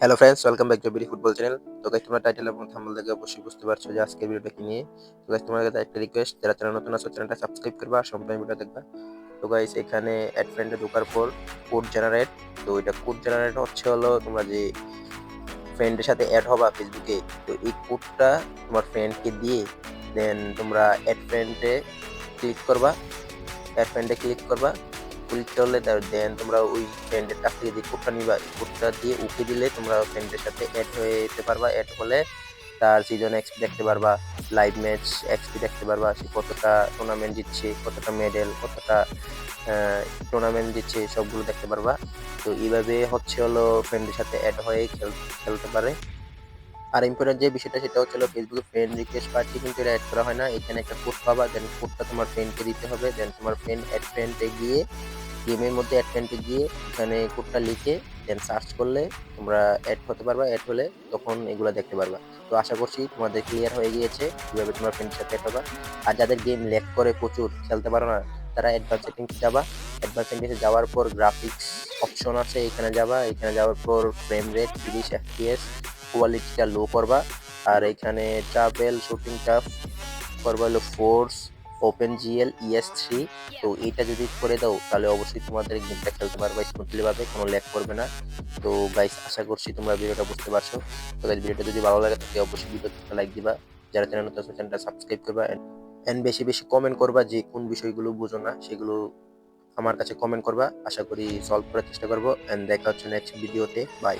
Hello friends welcome back to BD football channel তো guys তোমরা title এবং thumbnail দেখে অবশ্যই বুঝতে পারছ যে আজকের ভিডিওটা কি নিয়ে। তো গাইস তোমাদের কাছে একটা রিকোয়েস্ট যারা চ্যানেল নতুন আছো চ্যানেলটা সাবস্ক্রাইব করবা আর সম্পূর্ণ ভিডিও দেখবা। তো গাইস এখানে অ্যাড ফ্রেন্ডে ঢোকার পর কোড জেনারেট তো এটা কোড জেনারেট হচ্ছে হলো তোমরা যে ফ্রেন্ডের সাথে অ্যাড হবা ফেসবুকে তো এই কোডটা তোমার ফ্রেন্ডকে দিয়ে দেন তোমরা অ্যাড ফ্রেন্ডে ক্লিক করবা। অ্যাড ফ্রেন্ডে ক্লিক করবা। ক্লিক করলে দেন তোমরা ওই ফ্রেন্ডের কাছ থেকে যে কোডটা নিবা কোডটা দিয়ে ওকে দিলে তোমরা ফ্রেন্ডের সাথে অ্যাড হয়ে যেতে পারবা। অ্যাড হলে তার সিজন এক্সপি দেখতে পারবা লাইভ ম্যাচ এক্সপি দেখতে পারবা, সে কতটা টুর্নামেন্ট জিতছে, কতটা মেডেল কতটা টুর্নামেন্ট জিতছে, সবগুলো দেখতে পারবা। তো এইভাবে হচ্ছে হলো ফ্রেন্ডের সাথে অ্যাড হয়ে খেল- খেলতে পারে। আর ইম্পর্টেন্ট যে বিষয়টা সেটা হচ্ছে ফেসবুকে ফ্রেন্ড রিকোয়েস্ট পাচ্ছি, কিন্তু এটা অ্যাড করা হয় না। এখানে একটা কোড পাবা দেন কোডটা তোমার ফ্রেন্ডকে দিতে হবে। দেন তোমার ফ্রেন্ড অ্যাড ফ্রেন্ডে গিয়ে গেমের মধ্যে অ্যাড ফ্রেন্ডে গিয়ে এখানে কোডটা লিখে দেন সার্চ করলে তোমরা অ্যাড হতে পারবা। অ্যাড হলে তখন এগুলো দেখতে পারবা। তো আশা করছি তোমাদের ক্লিয়ার হয়ে গিয়েছে কীভাবে তোমার ফ্রেন্ডের সাথে অ্যাড হবা। আর যাদের গেম ল্যাক করে প্রচুর, খেলতে পারো না, তারা অ্যাডভান্স সেটিংসে যাবা। অ্যাডভান্স সেটিংসে যাওয়ার পর গ্রাফিক্স অপশন আছে, এখানে যাবা। এখানে যাওয়ার পর ফ্রেম রেট তিরিশ এফপিএস কোয়ালিটিটা লো করবা। আর এখানে ট্রাভেল শুটিং টাফ করবা হলো force OpenGL ES three তো এইটা যদি করে দাও, তাহলে অবশ্যই তোমাদের গেমটা খেলতে পারবে স্মুথলি ভাবে কোনো ল্যাক করবে না। তো গাইস আশা করছি তোমরা ভিডিওটা বুঝতে পারছ। তো গাইস ভিডিওটা যদি ভালো লাগে, তাহলে অবশ্যই ভিডিওতে লাইক দিবা। যারা চ্যানেল নতুন চ্যানেলটা সাবস্ক্রাইব করবা। অ্যান্ড বেশি বেশি কমেন্ট করবা যে কোন বিষয়গুলো বুঝো না, সেগুলো আমার কাছে কমেন্ট করবা। আশা করি সলভ করার চেষ্টা করব। এন্ড দেখা হচ্ছে নেক্সট ভিডিওতে বাই